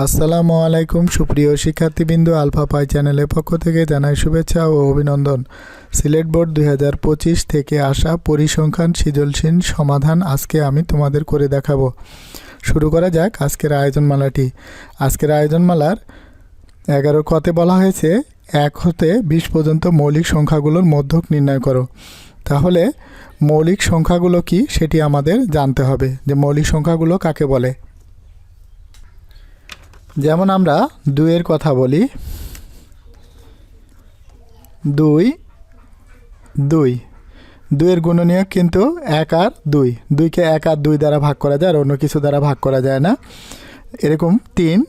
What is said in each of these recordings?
আসসালামু আলাইকুম সুপ্রিয় শিক্ষার্থীবৃন্দ আলফা পাই চ্যানেলের পক্ষ থেকে জানাই শুভেচ্ছা ও অভিনন্দন। সিলেট বোর্ড দুই হাজার পঁচিশ থেকে আসা পরিসংখ্যান সৃজনশীল সমাধান আজকে আমি তোমাদের করে দেখাবো। শুরু করা যাক আজকের আয়োজনমালাটি। আজকের আয়োজনমালার এগারো কতে বলা হয়েছে, এক হতে বিশ পর্যন্ত মৌলিক সংখ্যাগুলোর মধ্যক নির্ণয় করো। তাহলে মৌলিক সংখ্যাগুলো কি সেটি আমাদের জানতে হবে যে মৌলিক সংখ্যাগুলো কাকে বলে? যেমন আমরা দুইয়ের কথা বলি, দুই দুই। দুইয়ের গুণনীয় কিন্তু এক আর দুই। দুইকে এক আর দুই দ্বারা ভাগ করা যায় আর অন্য কিছু দ্বারা ভাগ করা যায় না। এরকম তিন,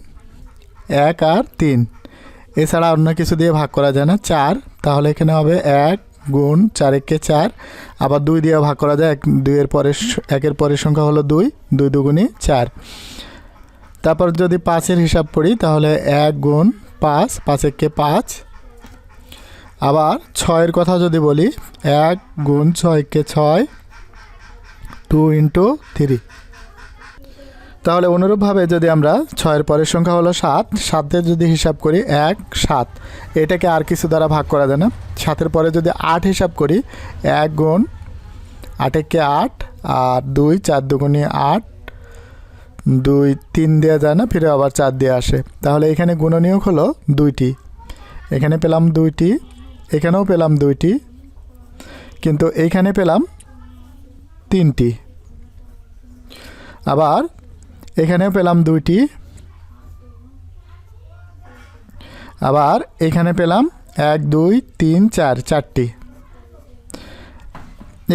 এক আর তিন। এছাড়া অন্য কিছু দিয়ে ভাগ করা যায় না। চার, তাহলে এখানে হবে এক গুণ চারেককে চার। আবার দুই দিয়ে ভাগ করা যায়। এক, দুইয়ের পরের একের পরের সংখ্যা হলো দুই। দুই দুগুণী চার। তারপর যদি পাঁচের হিসাব করি, তাহলে এক গুণ পাঁচ পাঁচেককে পাঁচ। আবার ছয়ের কথা যদি বলি, এক গুণ ছয়কে ছয়? Two into three. তাহলে অনুরূপভাবে যদি আমরা ছয়ের পরের সংখ্যা হলো সাত সাতের যদি হিসাব করি এক, সাত। এটাকে আর কিছু দ্বারা ভাগ করা যায় না। সাতের পরে যদি আট হিসাব করি, এক গুণ আটেককে আট, আর দুই, চার দুগুণে আট দুই, তিন দেওয়া যায় না, ফিরে আবার চার দিয়ে আসে। তাহলে এখানে গুণনীয়ক হলো দুইটি। এখানে পেলাম দুইটি, এখানেও পেলাম দুইটি, কিন্তু এইখানে পেলাম তিনটি। আবার এখানেও পেলাম দুইটি, আবার এখানে পেলাম এক, দুই, তিন, চার, চারটি।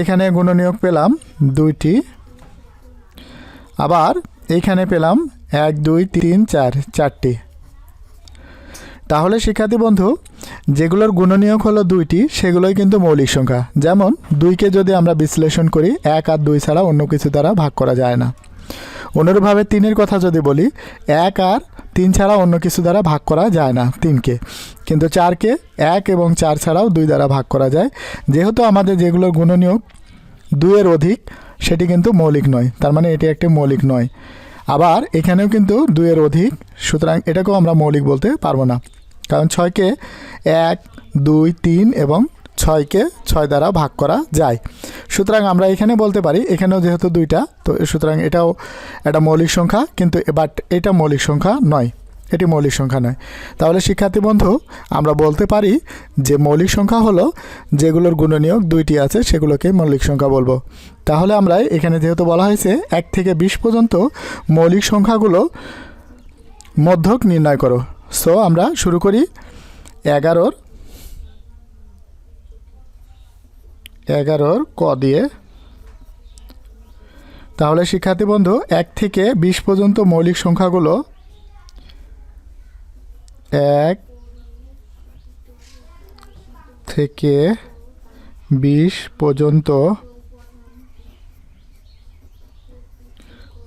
এখানে গুণনীয়ক পেলাম দুইটি, আবার এইখানে পেলাম এক, দুই, তিন, চার, চারটি। তাহলে শিক্ষার্থী বন্ধু, যেগুলোর গুণনীয়ক হলো দুইটি, সেগুলোই কিন্তু মৌলিক সংখ্যা। যেমন, দুইকে যদি আমরা বিশ্লেষণ করি, এক আর দুই ছাড়া অন্য কিছু দ্বারা ভাগ করা যায় না। অনুরূপভাবে তিনের কথা যদি বলি, এক আর তিন ছাড়া অন্য কিছু দ্বারা ভাগ করা যায় না, তিনকে। কিন্তু চারকে এক এবং চার ছাড়াও দুই দ্বারা ভাগ করা যায়। যেহেতু আমাদের যেগুলোর গুণনীয়ক দুইয়ের অধিক সেটি কিন্তু মৌলিক নয়। তার মানে এটি একটি মৌলিক নয়। আবার এখানেও কিন্তু দুইয়ের অধিক, সুতরাং এটাকেও আমরা মৌলিক বলতে পারব না। কারণ ছয়কে এক, দুই, তিন এবং ছয়কে ছয় দ্বারা ভাগ করা যায়। সুতরাং আমরা এখানে বলতে পারি, এখানেও যেহেতু দুইটা, তো সুতরাং এটাও একটা মৌলিক সংখ্যা, কিন্তু বাট এটা মৌলিক সংখ্যা নয়। এটি মৌলিক সংখ্যা নয়। তাহলে শিক্ষার্থী বন্ধু, আমরা বলতে পারি যে মৌলিক সংখ্যা হলো যেগুলোর গুণনীয়ক দুইটি আছে, সেগুলোকে মৌলিক সংখ্যা বলব। তাহলে আমরা এখানে যেহেতু বলা হয়েছে এক থেকে বিশ পর্যন্ত মৌলিক সংখ্যাগুলো মধ্যক নির্ণয় করো। সো আমরা শুরু করি এগারোর এগারোর ক দিয়ে। তাহলে শিক্ষার্থী বন্ধু, এক থেকে বিশ পর্যন্ত মৌলিক সংখ্যাগুলো এক থেকে বিশ পর্যন্ত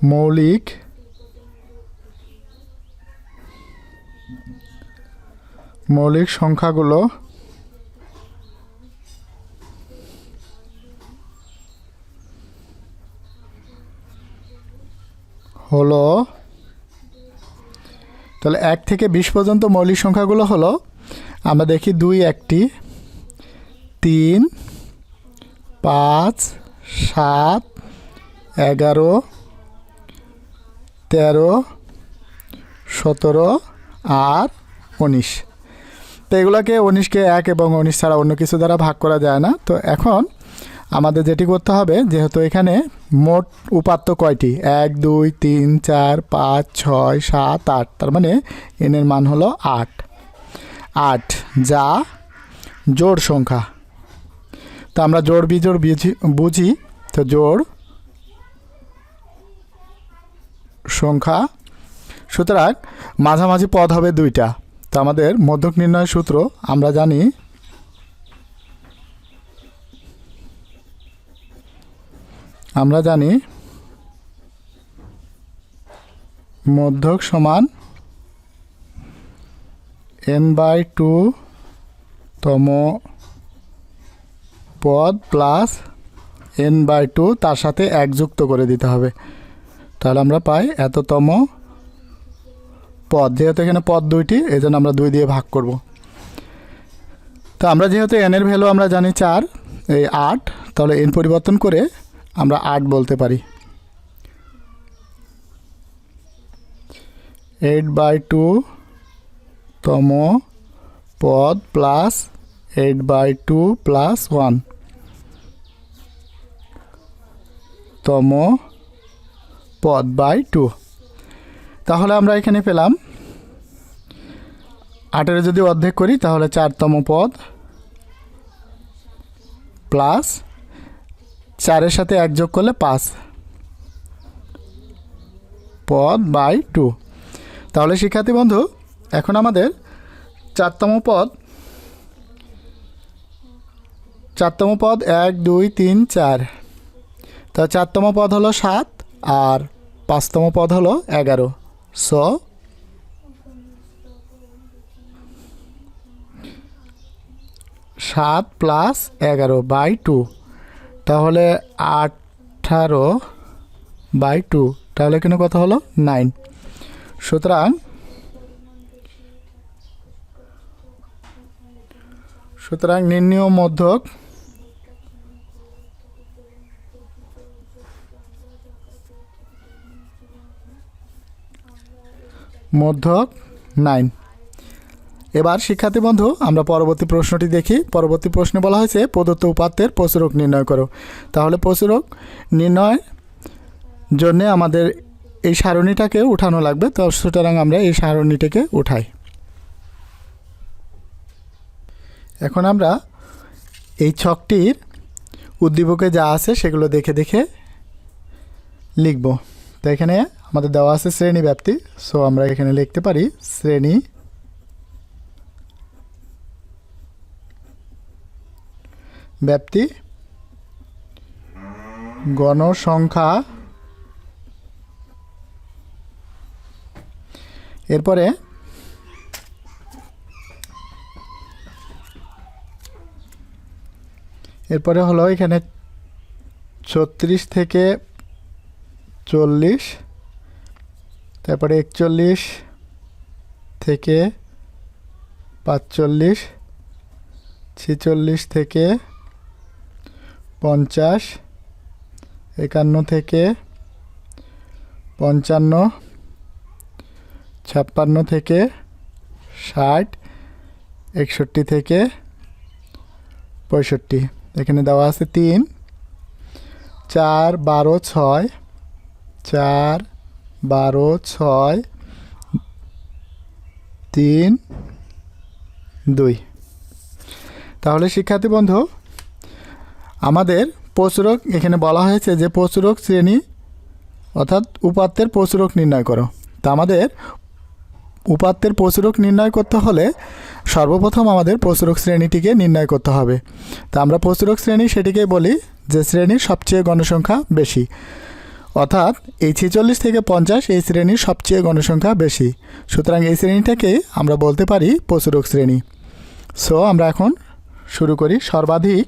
মৌলিক মৌলিক সংখ্যাগুলো হলো, তাহলে এক থেকে বিশ পর্যন্ত মৌলিক সংখ্যাগুলো হলো, আমরা দেখি দুই, একটি, তিন, পাঁচ, সাত, এগারো তেরো, সতেরো আর উনিশ। তো এগুলোকে উনিশকে এক এবং উনিশ ছাড়া অন্য কিছু দ্বারা ভাগ করা যায় না। তো এখন আমাদের যেটি করতে হবে, যেহেতু এখানে মোট উপাত্ত কয়টি? এক, দুই, তিন, চার, পাঁচ, ছয়, সাত, আট। তার মানে এনের মান হলো আট। আট যা জোড় সংখ্যা। তো আমরা জোড় বিজোড় বুঝি, তো জোড় সংখ্যা। সুতরাং মাঝামাঝি পদ হবে দুইটা। তো আমাদের মধ্যক নির্ণয় সূত্র, আমরা জানি আমরা জানি মধ্যক সমান এন বাই টু তম পদ প্লাস এন বাই টু, তার সাথে এক যুক্ত করে দিতে হবে। তাহলে আমরা পাই এততম পদ, যেহেতু এখানে পদ দুইটি এই জন্য আমরা দুই দিয়ে ভাগ করব। তো আমরা যেহেতু এনের ভ্যালু আমরা জানি চার, এই আট, তাহলে এন পরিবর্তন করে আমরা আট বলতে পারি। এইট বাই টু তম পদ plus eight by two plus one তম পদ বাই টু। তাহলে আমরা এখানে পেলাম। আটের যদি অর্ধেক করি, তাহলে চারতম পদ প্লাস চারের সাথে এক যোগ করলে পাঁচ। পদ বাই টু। তাহলে শিক্ষার্থী বন্ধু, এখন আমাদের চারতম পদ। চারতম পদ এক, দুই, তিন, চার। তা চারতম পদ হলো সাত আর পাঁচতম পদ হলো এগারো। সো। সাত প্লাস এগারো বাই টু। তাহলে আঠারো বাই টু, তাহলে এখানে কথা হলো? নাইন। সুতরাং সুতরাং নির্ণীয় মধ্যক মধ্যক নাইন। এবার শিক্ষার্থী বন্ধু, আমরা পরবর্তী প্রশ্নটি দেখি। পরবর্তী প্রশ্নে বলা হয়েছে, প্রদত্ত উপাত্তের প্রচুরক নির্ণয় করো। তাহলে প্রচুরক নির্ণয় জন্যে আমাদের এই সারণীটাকে উঠানো লাগবে। তো সুতরাং আমরা এই সারণীটাকে উঠাই। এখন আমরা এই ছকটির উদ্দীপকে যা আছে সেগুলো দেখে দেখে লিখব। তো এখানে আমাদের দেওয়া আছে শ্রেণি ব্যাপ্তি সো আমরা এখানে লিখতে পারি শ্রেণি ব্যাপ্তি গণসংখ্যা। এরপরে এরপরে হলো এখানে ছত্রিশ থেকে চল্লিশ তারপরে একচল্লিশ থেকে পাঁচচল্লিশ, ছেচল্লিশ থেকে পঞ্চাশ, একান্ন থেকে পঞ্চান্ন, ছাপ্পান্ন থেকে ষাট, একষট্টি থেকে পঁয়ষট্টি। এখানে দেওয়া আছে তিন, চার, বারো, ছয়, চার বারো, ছয়, তিন, দুই। তাহলে শিক্ষার্থী বন্ধু, আমাদের প্রচুরক এখানে বলা হয়েছে যে প্রচুরক শ্রেণি অর্থাৎ উপাত্তের প্রচুরক নির্ণয় করো। তা আমাদের উপাত্তের প্রচুরক নির্ণয় করতে হলে সর্বপ্রথম আমাদের প্রচুরক শ্রেণীটিকে নির্ণয় করতে হবে। তা আমরা প্রচুরক শ্রেণি সেটিকেই বলি যে শ্রেণির সবচেয়ে গণসংখ্যা বেশি। অর্থাৎ এই ছেচল্লিশ থেকে পঞ্চাশ এই শ্রেণির সবচেয়ে গণসংখ্যা বেশি। সুতরাং এই শ্রেণীটাকে আমরা বলতে পারি প্রচুরক শ্রেণি। সো আমরা এখন শুরু করি সর্বাধিক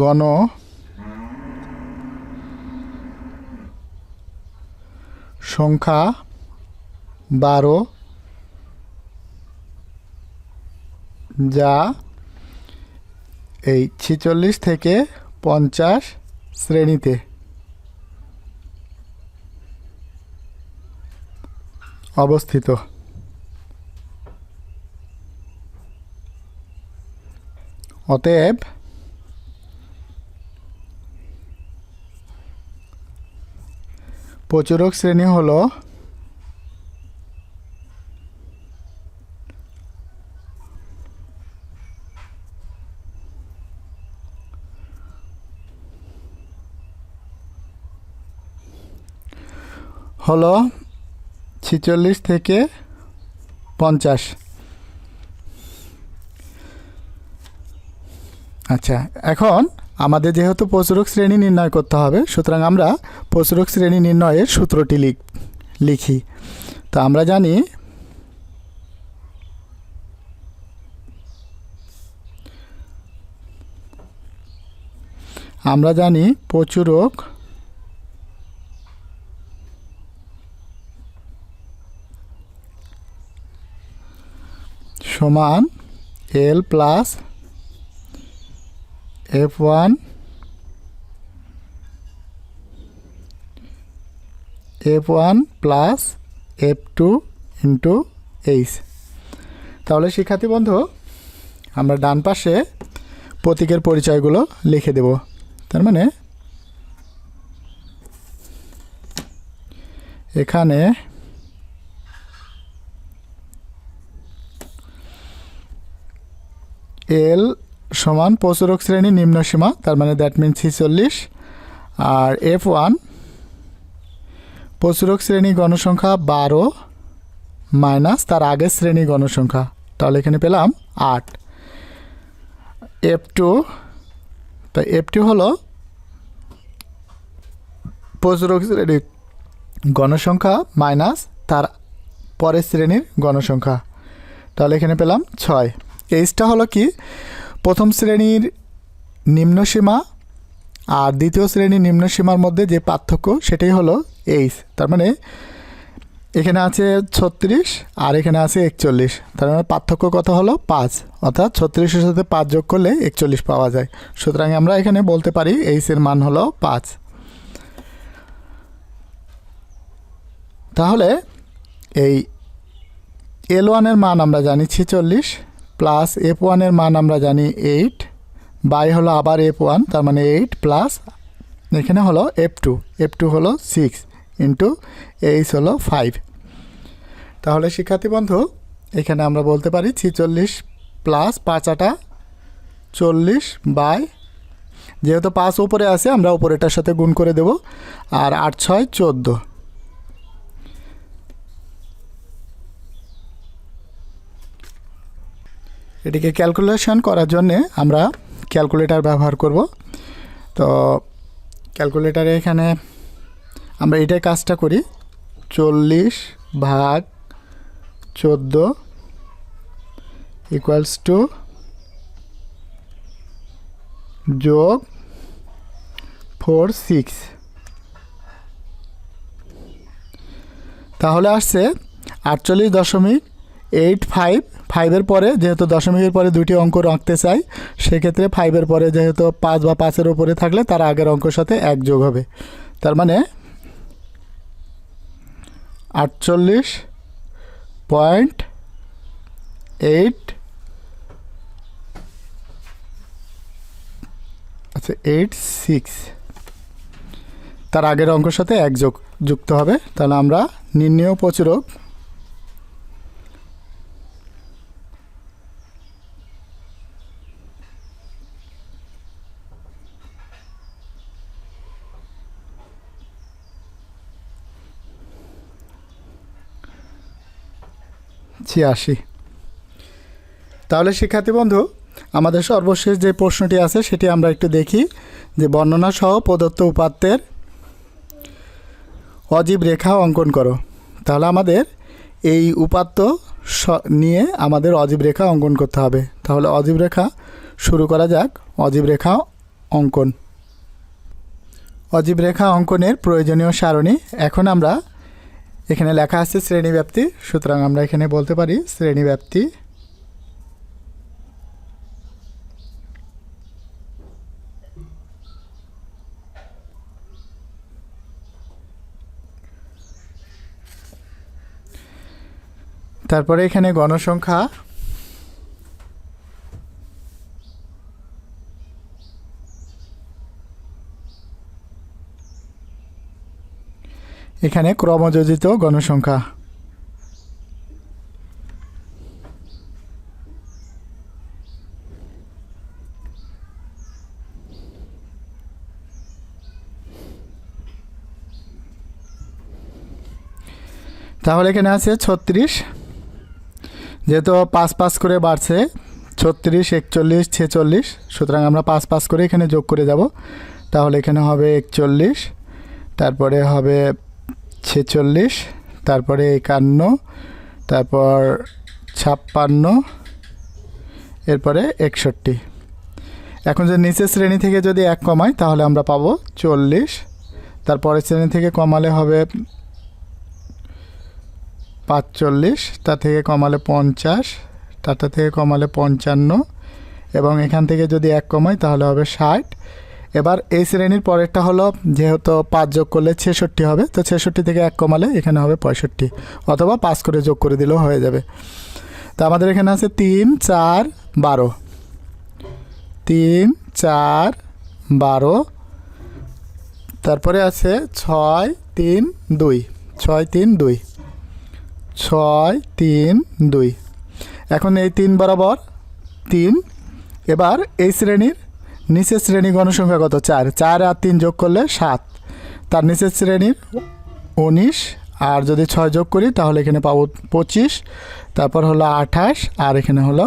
গণ সংখ্যা বারো যা এই ছেচল্লিশ থেকে পঞ্চাশ শ্রেণীতে। অবস্থিত। অতএব প্রচুরক শ্রেণি হলো হলো ছেচল্লিশ থেকে পঞ্চাশ। আচ্ছা এখন আমাদের যেহেতু প্রচুরক শ্রেণি নির্ণয় করতে হবে, সুতরাং আমরা প্রচুরক শ্রেণি নির্ণয়ের সূত্রটি লিখ, লিখি। তো আমরা জানি আমরা জানি প্রচুরক সমান L plus F one F one plus F two into H তাহলে শিক্ষার্থী বন্ধু, আমরা ডান পাশে প্রতীকের পরিচয়গুলো লিখে দেব। তার মানে এখানে এল সমান প্রচুরক শ্রেণি নিম্ন সীমা, তার মানে দ্যাট মিন ছিচল্লিশ। আর এফ ওয়ান প্রচুরক শ্রেণি গণসংখ্যা বারো মাইনাস তার আগের শ্রেণি গণসংখ্যা। তাহলে এখানে পেলাম আট। এফ টু তো এফ টু হলো প্রচুরক শ্রেণির গণসংখ্যা মাইনাস তার পরের শ্রেণির গণসংখ্যা। তাহলে এখানে পেলাম ছয়। এইচটা হলো কি? প্রথম শ্রেণির নিম্ন সীমা আর দ্বিতীয় শ্রেণির নিম্ন সীমার মধ্যে যে পার্থক্য সেটাই হলো এইচ তার মানে এখানে আছে ছত্রিশ আর এখানে আছে একচল্লিশ। তার মানে পার্থক্য কত হলো? পাঁচ। অর্থাৎ ছত্রিশের সাথে পাঁচ যোগ করলে একচল্লিশ পাওয়া যায়। সুতরাং আমরা এখানে বলতে পারি এইচের মান হলো পাঁচ। তাহলে এই এল ওয়ানের মান আমরা জানি ছেচল্লিশ প্লাস এফ ওয়ানের মান আমরা জানি এইট বাই হলো আবার এফ ওয়ান তার মানে এইট প্লাস এখানে হলো এফ টু এফ টু হলো সিক্স ইন্টু এইচ হলো ফাইভ তাহলে শিক্ষার্থী বন্ধু, এখানে আমরা বলতে পারি ছিচল্লিশ প্লাস পাঁচ আটা চল্লিশ বাই, যেহেতু পাঁচ উপরে আছে, আমরা উপরেটার সাথে গুণ করে দেব। আর আট ছয় চোদ্দ। এটিকে ক্যালকুলেশন করার জন্যে আমরা ক্যালকুলেটার ব্যবহার করব। তো ক্যালকুলেটারে এখানে আমরা এটাই কাজটা করি। চল্লিশ ভাগ চোদ্দ ইকুয়ালস টু যোগ ফোর সিক্স তাহলে আসছে আটচল্লিশ দশমিক এইট ফাইভ ফাইভের পরে যেহেতু দশমিকের পরে দুটি অঙ্ক রাখতে চাই, সেক্ষেত্রে ফাইভের পরে যেহেতু পাঁচ বা পাঁচের উপরে থাকলে তার আগের অঙ্কের সাথে এক যোগ হবে। তার মানে আটচল্লিশ পয়েন্ট এইট আচ্ছা এইট সিক্স। তার আগের অঙ্কের সাথে এক যোগ যুক্ত হবে। তাহলে আমরা নির্ণয় প্রচুরক ছিয়াশি তাহলে শিক্ষার্থী বন্ধু, আমাদের সর্বশেষ যে প্রশ্নটি আছে সেটি আমরা একটু দেখি, যে বর্ণনা সহ প্রদত্ত উপাত্তের অজীব রেখা অঙ্কন করো। তাহলে আমাদের এই উপাত্ত নিয়ে আমাদের অজীব রেখা অঙ্কন করতে হবে। তাহলে অজীব রেখা শুরু করা যাক, অজীব রেখা অঙ্কন। অজীব রেখা অঙ্কনের প্রয়োজনীয় সারণী, এখন আমরা এখানে লেখা আছে শ্রেণীব্যাপ্তি সুতরাং আমরা এখানে বলতে পারি শ্রেণীব্যাপ্তি তারপরে এখানে গণসংখ্যা এখানে ক্রমযোজিত গণসংখ্যা। তাহলে এখানে আছে ছত্রিশ। যেহেতু পাঁচ পাঁচ করে বাড়ছে, ছত্রিশ, একচল্লিশ, ছেচল্লিশ, সুতরাং আমরা পাঁচ পাঁচ করে এখানে যোগ করে যাব। তাহলে এখানে হবে একচল্লিশ, তারপরে হবে ছেচল্লিশ, তারপরে একান্ন, তারপর ছাপ্পান্ন, এরপরে একষট্টি। এখন যে নিচের শ্রেণি থেকে যদি এক কমাই, তাহলে আমরা পাবো চল্লিশ। তারপরের শ্রেণি থেকে কমালে হবে পাঁচচল্লিশ, তার থেকে কমালে পঞ্চাশ তারটা থেকে কমালে পঞ্চান্ন, এবং এখান থেকে যদি এক কমাই, তাহলে হবে ষাট। এবার এই শ্রেণির পরেরটা হলো যেহেতু পাঁচ যোগ করলে ছেষট্টি হবে, তো ছেষট্টি থেকে এক কমালে এখানে হবে পঁয়ষট্টি, অথবা পাঁচ করে যোগ করে দিলেও হয়ে যাবে। তো আমাদের এখানে আছে তিন, চার, বারো। তিন, চার, বারো। তারপরে আছে ছয়, তিন, দুই। ছয়, তিন, দুই। ছয়, তিন, দুই। এখন এই তিন বরাবর তিন। এবার এই শ্রেণির নিচের শ্রেণি গণসংখ্যা কত চার চার আর তিন যোগ করলে সাত। তার নিচের শ্রেণির উনিশ, আর যদি ছয় যোগ করি তাহলে এখানে পাবো পঁচিশ, তারপর হলো আঠাশ, আর এখানে হলো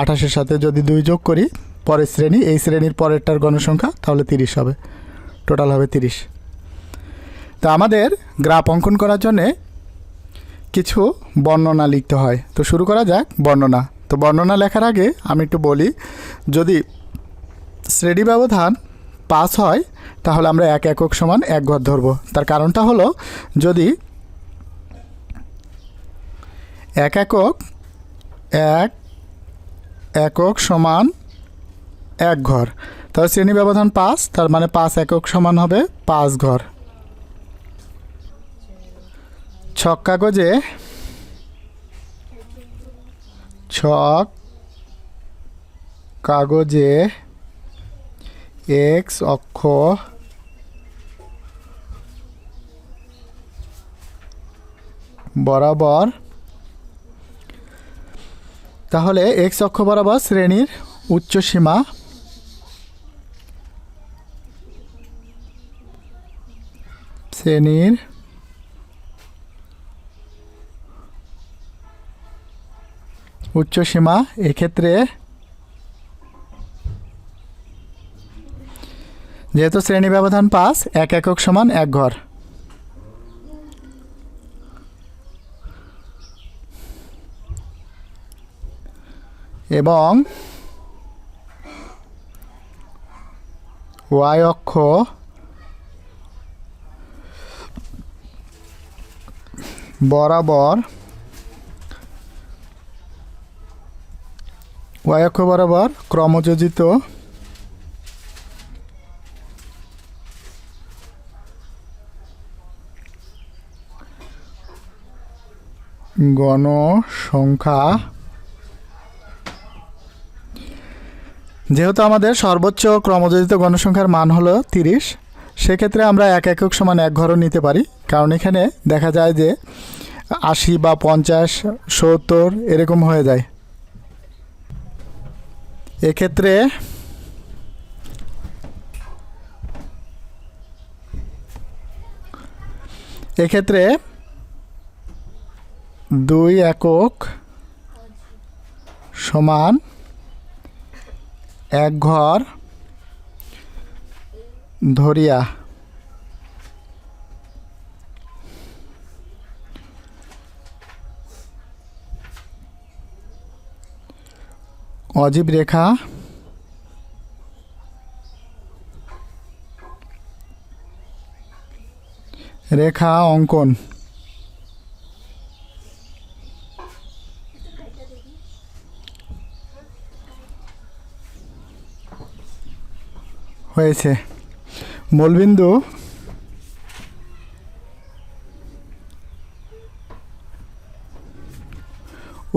আঠাশের সাথে যদি দুই যোগ করি পরের শ্রেণি, এই শ্রেণির পরেরটার গণসংখ্যা তাহলে তিরিশ হবে। টোটাল হবে তিরিশ। তো আমাদের গ্রাফ অঙ্কন করার জন্যে কিছু বর্ণনা লিখতে হয়। তো শুরু করা যাক বর্ণনা। তো বর্ণনা লেখার আগে আমি একটু বলি, যদি শ্রেণি ব্যবধান পাস হয়, তাহলে আমরা এক একক সমান এক ঘর ধরবো। তার কারণটা হলো, যদি এক একক এক একক সমান এক ঘর, তাহলে শ্রেণি ব্যবধান পাঁচ, তার মানে পাঁচ একক সমান হবে পাঁচ ঘর। ছক কাগজে ছক কাগজে এক্স অক্ষ বরাবর। তাহলে এক্স অক্ষ বরাবর শ্রেণির উচ্চ সীমা শ্রেণির উচ্চ সীমা এক্ষেত্রে যেহেতু শ্রেণি ব্যবধান পাঁচ, এক একক সমান এক ঘর। এবং ওয়াই অক্ষ বরাবর ওয়াই অক্ষ বরাবর ক্রমযোজিত গণসংখ্যা। যেহেতু আমাদের সর্বোচ্চ ক্রমযোজিত গণসংখ্যার মান হলো তিরিশ, সেক্ষেত্রে আমরা এক একক সমান এক ঘরও নিতে পারি। কারণ এখানে দেখা যায় যে আশি বা পঞ্চাশ, সত্তর এরকম হয়ে যায়। এক্ষেত্রে এক্ষেত্রে দুই একক সমান এক ঘর ধরিয়া। অজীব রেখা। রেখা অঙ্কন। হয়েছে। মূলবিন্দু,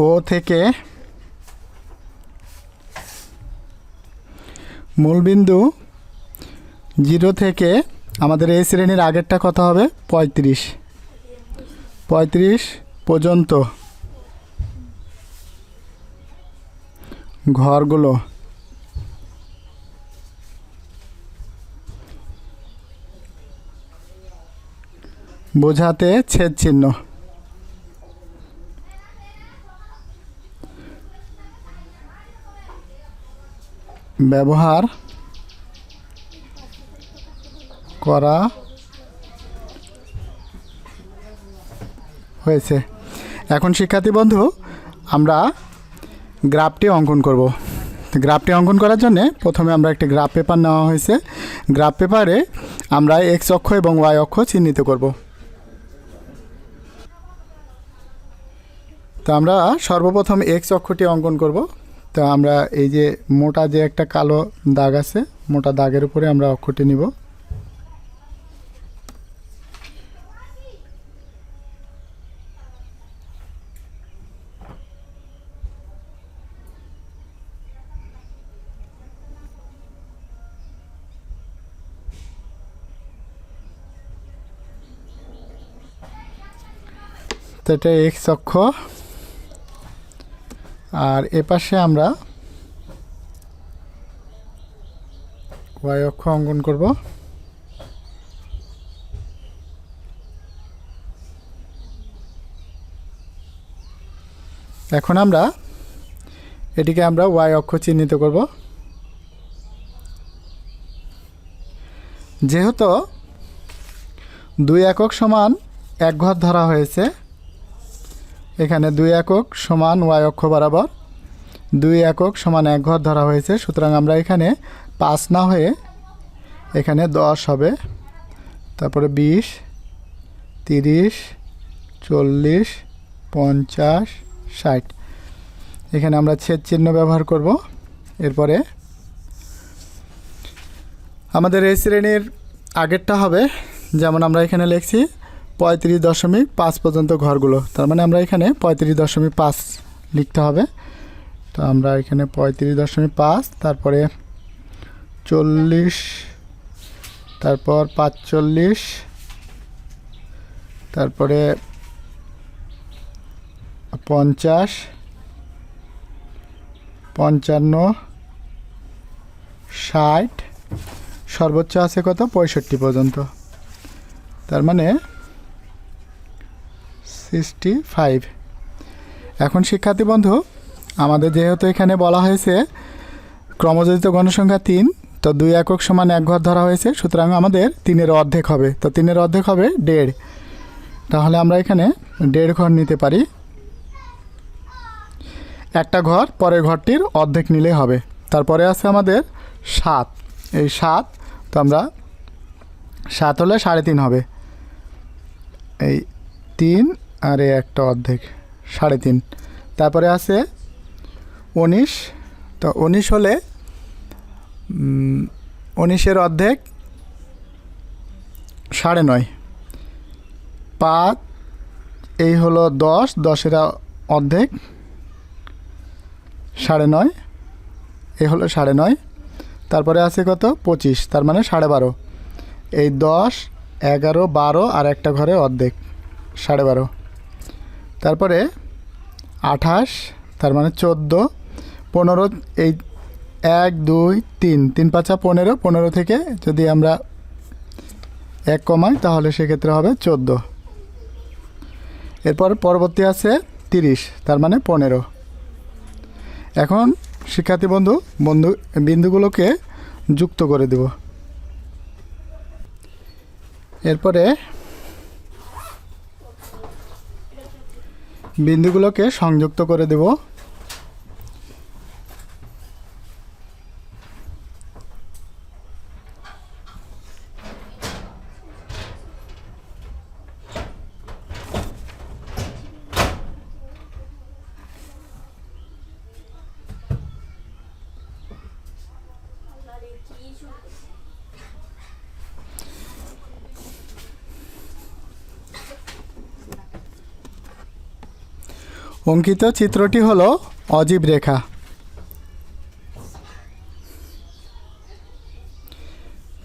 ও থেকে মূলবিন্দু জিরো থেকে, আমাদের এই শ্রেণির আগেরটা কত হবে? পঁয়ত্রিশ। পঁয়ত্রিশ পর্যন্ত ঘরগুলো বোঝাতে ছেদ চিহ্ন। ব্যবহার করা হয়েছে। এখন শিক্ষার্থী বন্ধু, আমরা গ্রাফটি অঙ্কন করব। গ্রাফটি অঙ্কন করার জন্য প্রথমে আমরা একটি গ্রাফ পেপার নেওয়া হয়েছে। গ্রাফ পেপারে আমরা এক্স অক্ষ এবং ওয়াই অক্ষ চিহ্নিত করব। তো আমরা সর্বপ্রথম এক্স অক্ষটি অঙ্কন করব। তো আমরা এই যে মোটা যে একটা কালো দাগ আছে, মোটা দাগের উপরে আমরা অক্ষটি নিব। তো এটা এক্স অক্ষ। আর এপাশে আমরা ওয়াই অক্ষ অঙ্কন করব। এখন আমরা এটিকে আমরা ওয়াই অক্ষ চিহ্নিত করব। যেহেতু দুই একক সমান এক ঘর ধরা হয়েছে এখানে দুই একক সমান ওয়াই অক্ষ বরাবর। দুই একক সমান এক ঘর ধরা হয়েছে। সুতরাং আমরা এখানে পাঁচ না হয়ে এখানে দশ হবে। তারপরে বিশ, তিরিশ, চল্লিশ, পঞ্চাশ, ষাট। এখানে আমরা ছেদ চিহ্ন ব্যবহার করব। এরপরে আমাদের এই শ্রেণির আগেরটা হবে। যেমন আমরা এখানে লিখছি পঁয়ত্রিশ দশমিক পাঁচ পর্যন্ত ঘরগুলো। তার মানে আমরা এখানে পঁয়ত্রিশ দশমিক পাঁচ লিখতে হবে। তো আমরা এখানে পঁয়ত্রিশ দশমিক পাঁচ, তারপরে চল্লিশ, তারপর পাঁচচল্লিশ, তারপরে পঞ্চাশ, পঞ্চান্ন, ষাট, সর্বোচ্চ আছে কত? পঁয়ষট্টি পর্যন্ত। তার মানে সিক্সটি ফাইভ এখন শিক্ষার্থী বন্ধু, আমাদের যেহেতু এখানে বলা হয়েছে ক্রমযোজিত গণসংখ্যা তিন, তো দুই একক সমান এক ঘর ধরা হয়েছে, সুতরাং আমাদের তিনের অর্ধেক হবে। তো তিনের অর্ধেক হবে দেড়। তাহলে আমরা এখানে দেড় ঘর নিতে পারি। একটা ঘর পরের ঘরটির অর্ধেক নিলেই হবে। তারপরে আছে আমাদের সাত। এই সাত, তো আমরা সাত হলে সাড়ে তিন হবে। এই তিন আর এই একটা অর্ধেক, সাড়ে তিন। তারপরে আছে উনিশ। তো উনিশ হলে উনিশের অর্ধেক, সাড়ে নয়। পাঁচ, এই হলো দশ, দশের অর্ধেক, সাড়ে নয়। এ হলো সাড়ে নয়। তারপরে আছে কত? পঁচিশ, তার মানে সাড়ে বারো। এই দশ, এগারো, বারো আর একটা ঘরে অর্ধেক, সাড়ে বারো। তারপরে আঠাশ, তার মানে চোদ্দ, পনেরো, এই এক, দুই, তিন তিন পাঁচা পনেরো পনেরো থেকে যদি আমরা এক কমাই, তাহলে সেক্ষেত্রে হবে চোদ্দ। এরপর পরবর্তী আছে তিরিশ, তার মানে পনেরো। এখন শিক্ষার্থী বন্ধু বন্ধু, বিন্দুগুলোকে যুক্ত করে দেব। এরপরে বিন্দুগুলোকে সংযুক্ত করে দেব। অঙ্কিত চিত্রটি হলো অজীব রেখা।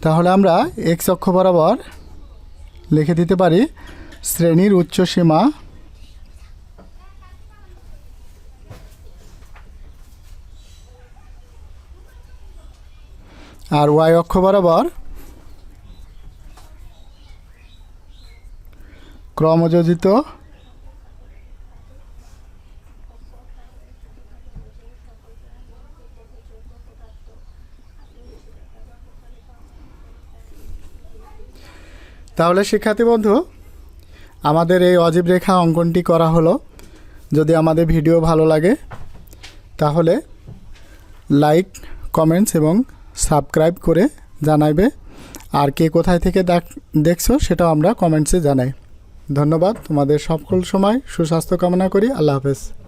তাহলে আমরা এক্স অক্ষ বরাবর লিখে দিতে পারি শ্রেণির উচ্চ সীমা আর ওয়াই অক্ষ বরাবর ক্রমযোজিত তাহলে শিক্ষার্থী বন্ধু, আমাদের এই অজীব রেখা অঙ্কনটি করা হলো। যদি আমাদের ভিডিও ভালো লাগে, তাহলে লাইক, কমেন্টস এবং সাবস্ক্রাইব করে জানাইবে। আর কে কোথায় থেকে দেখ- দেখছ সেটাও আমরা কমেন্টসে জানাই। ধন্যবাদ, তোমাদের সকল সময় সুস্বাস্থ্য কামনা করি। আল্লাহ হাফেজ।